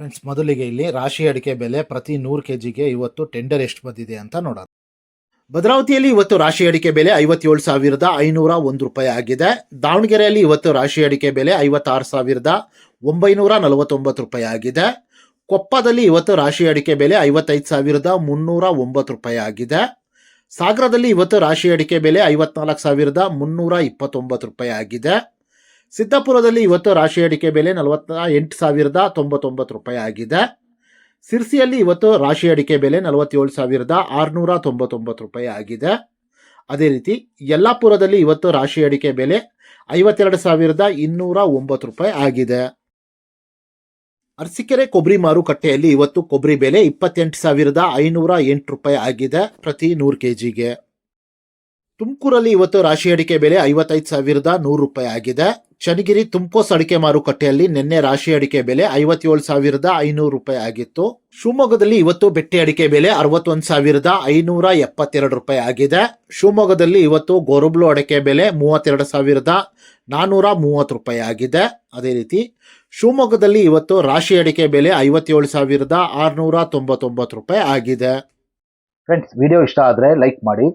Friends ಮೊದಲಿಗೆ ಇಲ್ಲಿ ರಾಶಿ ಅಡಿಕೆ ಬೆಲೆ ಪ್ರತಿ ನೂರು ಕೆ ಜಿಗೆ ಇವತ್ತು ಟೆಂಡರ್ ಎಷ್ಟು ಬಂದಿದೆ ಅಂತ ನೋಡೋಣ. ಭದ್ರಾವತಿಯಲ್ಲಿ ಇವತ್ತು ರಾಶಿ ಅಡಿಕೆ ಬೆಲೆ ಐವತ್ತೇಳು ಸಾವಿರದ ಐನೂರ ಒಂದು ರೂಪಾಯಿ ಆಗಿದೆ. ದಾವಣಗೆರೆಯಲ್ಲಿ ಇವತ್ತು ರಾಶಿ ಅಡಿಕೆ ಬೆಲೆ ಐವತ್ತಾರು ಸಾವಿರದ ಒಂಬೈನೂರ ನಲವತ್ತೊಂಬತ್ತು ರೂಪಾಯಿ ಆಗಿದೆ. ಕೊಪ್ಪದಲ್ಲಿ ಇವತ್ತು ರಾಶಿ ಅಡಿಕೆ ಬೆಲೆ ಐವತ್ತೈದು ಸಾವಿರದ ಮುನ್ನೂರ ಒಂಬತ್ತು ರೂಪಾಯಿ ಆಗಿದೆ. ಸಾಗರದಲ್ಲಿ ಇವತ್ತು ರಾಶಿ ಅಡಿಕೆ ಬೆಲೆ ಐವತ್ನಾಲ್ಕು ಸಾವಿರದ ಮುನ್ನೂರ ಇಪ್ಪತ್ತೊಂಬತ್ತು ರೂಪಾಯಿ ಆಗಿದೆ. ಸಿದ್ದಾಪುರದಲ್ಲಿ ಇವತ್ತು ರಾಶಿ ಅಡಿಕೆ ಬೆಲೆ ನಲವತ್ತ ಎಂಟು ಸಾವಿರದ ತೊಂಬತ್ತೊಂಬತ್ತು ರೂಪಾಯಿ ಆಗಿದೆ. ಸಿರ್ಸಿಯಲ್ಲಿ ಇವತ್ತು ರಾಶಿ ಅಡಿಕೆ ಬೆಲೆ ನಲವತ್ತೇಳು ಸಾವಿರದ ಆರುನೂರ ತೊಂಬತ್ತೊಂಬತ್ತು ರೂಪಾಯಿ ಆಗಿದೆ. ಅದೇ ರೀತಿ ಯಲ್ಲಾಪುರದಲ್ಲಿ ಇವತ್ತು ರಾಶಿ ಅಡಿಕೆ ಬೆಲೆ ಐವತ್ತೆರಡು ಸಾವಿರದ ಇನ್ನೂರ ಒಂಬತ್ತು ರೂಪಾಯಿ ಆಗಿದೆ. ಅರಸಿಕೆರೆ ಕೊಬ್ಬರಿ ಮಾರುಕಟ್ಟೆಯಲ್ಲಿ ಇವತ್ತು ಕೊಬ್ಬರಿ ಬೆಲೆ ಇಪ್ಪತ್ತೆಂಟು ಸಾವಿರದ ಐನೂರ ಎಂಟು ರೂಪಾಯಿ ಆಗಿದೆ ಪ್ರತಿ ನೂರು ಕೆ ಜಿಗೆ ತುಮಕೂರಲ್ಲಿ ಇವತ್ತು ರಾಶಿ ಅಡಿಕೆ ಬೆಲೆ ಐವತ್ತೈದು ಸಾವಿರದ ನೂರು ರೂಪಾಯಿ ಆಗಿದೆ. ಚನ್ನಗಿರಿ ತುಮಕೋಸ್ ಅಡಿಕೆ ಮಾರುಕಟ್ಟೆಯಲ್ಲಿ ನಿನ್ನೆ ರಾಶಿ ಅಡಿಕೆ ಬೆಲೆ ಐವತ್ತೇಳು ಸಾವಿರದ ಐನೂರು ರೂಪಾಯಿ ಆಗಿತ್ತು. ಶಿವಮೊಗ್ಗದಲ್ಲಿ ಇವತ್ತು ಬೆಟ್ಟೆ ಅಡಿಕೆ ಬೆಲೆ ಅರವತ್ತೊಂದು ಸಾವಿರದ ಐನೂರ ಎಪ್ಪತ್ತೆರಡು ರೂಪಾಯಿ ಆಗಿದೆ. ಶಿವಮೊಗ್ಗದಲ್ಲಿ ಇವತ್ತು ಗೊರಬ್ಲು ಅಡಿಕೆ ಬೆಲೆ ಮೂವತ್ತೆರಡು ಸಾವಿರದ ನಾನ್ನೂರ ಮೂವತ್ತು ರೂಪಾಯಿ ಆಗಿದೆ. ಅದೇ ರೀತಿ ಶಿವಮೊಗ್ಗದಲ್ಲಿ ಇವತ್ತು ರಾಶಿ ಅಡಿಕೆ ಬೆಲೆ ಐವತ್ತೇಳು ಸಾವಿರದ ಆರುನೂರ ತೊಂಬತ್ತೊಂಬತ್ತು ರೂಪಾಯಿ ಆಗಿದೆ. ಫ್ರೆಂಡ್ಸ್ ವಿಡಿಯೋ ಇಷ್ಟ ಆದರೆ ಲೈಕ್ ಮಾಡಿ.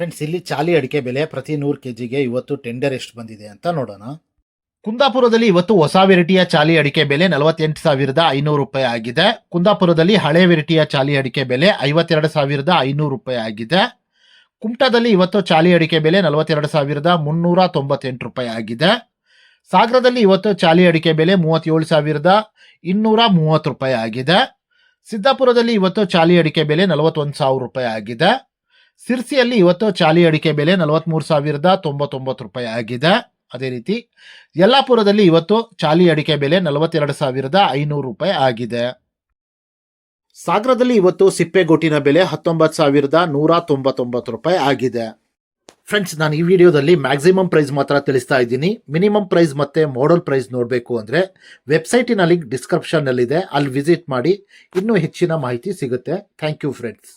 ಫ್ರೆಂಡ್ಸ್ ಇಲ್ಲಿ ಚಾಲಿ ಅಡಿಕೆ ಬೆಲೆ ಪ್ರತಿ ನೂರು ಕೆ ಜಿಗೆ ಇವತ್ತು ಟೆಂಡರ್ ಎಷ್ಟು ಬಂದಿದೆ ಅಂತ ನೋಡೋಣ. ಕುಂದಾಪುರದಲ್ಲಿ ಇವತ್ತು ಹೊಸ ವೆರೈಟಿಯ ಚಾಲಿ ಅಡಿಕೆ ಬೆಲೆ ನಲವತ್ತೆಂಟು ಸಾವಿರದ ಐನೂರು ರೂಪಾಯಿ ಆಗಿದೆ. ಕುಂದಾಪುರದಲ್ಲಿ ಹಳೆ ವೆರೈಟಿಯ ಚಾಲಿ ಅಡಿಕೆ ಬೆಲೆ ಐವತ್ತೆರಡು ಸಾವಿರದ ಐನೂರು ರೂಪಾಯಿ ಆಗಿದೆ. ಕುಮಟಾದಲ್ಲಿ ಇವತ್ತು ಚಾಲಿ ಅಡಿಕೆ ಬೆಲೆ ನಲವತ್ತೆರಡು ಸಾವಿರದ ಮುನ್ನೂರ ತೊಂಬತ್ತೆಂಟು ರೂಪಾಯಿ ಆಗಿದೆ. ಸಾಗರದಲ್ಲಿ ಇವತ್ತು ಚಾಲಿ ಅಡಿಕೆ ಬೆಲೆ ಮೂವತ್ತೇಳು ಸಾವಿರದ ಇನ್ನೂರ ಮೂವತ್ತು ರೂಪಾಯಿ ಆಗಿದೆ. ಸಿದ್ದಾಪುರದಲ್ಲಿ ಇವತ್ತು ಚಾಲಿ ಅಡಿಕೆ ಬೆಲೆ ನಲವತ್ತೊಂದು ಸಾವಿರ ರೂಪಾಯಿ ಆಗಿದೆ. ಸಿರ್ಸಿಯಲ್ಲಿ ಇವತ್ತು ಚಾಲಿ ಅಡಿಕೆ ಬೆಲೆ ನಲವತ್ತ್ಮೂರು ಸಾವಿರದ ತೊಂಬತ್ತೊಂಬತ್ತು ರೂಪಾಯಿ ಆಗಿದೆ. ಅದೇ ರೀತಿ ಯಲ್ಲಾಪುರದಲ್ಲಿ ಇವತ್ತು ಚಾಲಿ ಅಡಿಕೆ ಬೆಲೆ ನಲವತ್ತೆರಡು ಸಾವಿರದ ಐನೂರು ರೂಪಾಯಿ ಆಗಿದೆ. ಸಾಗರದಲ್ಲಿ ಇವತ್ತು ಸಿಪ್ಪೆಗೋಟಿನ ಬೆಲೆ ಹತ್ತೊಂಬತ್ತು ಸಾವಿರದ ನೂರ ತೊಂಬತ್ತೊಂಬತ್ತು ರೂಪಾಯಿ ಆಗಿದೆ. ಫ್ರೆಂಡ್ಸ್, ನಾನು ಈ ವಿಡಿಯೋದಲ್ಲಿ ಮ್ಯಾಕ್ಸಿಮಮ್ ಪ್ರೈಸ್ ಮಾತ್ರ ತಿಳಿಸ್ತಾ ಇದ್ದೀನಿ. ಮಿನಿಮಮ್ ಪ್ರೈಸ್ ಮತ್ತೆ ಮಾಡಲ್ ಪ್ರೈಸ್ ನೋಡಬೇಕು ಅಂದರೆ ವೆಬ್ಸೈಟಿನ ಲಿಂಕ್ ಡಿಸ್ಕ್ರಿಪ್ಷನ್ನಲ್ಲಿದೆ. ಅಲ್ಲಿ ವಿಸಿಟ್ ಮಾಡಿ ಇನ್ನೂ ಹೆಚ್ಚಿನ ಮಾಹಿತಿ ಸಿಗುತ್ತೆ. Thank you, friends.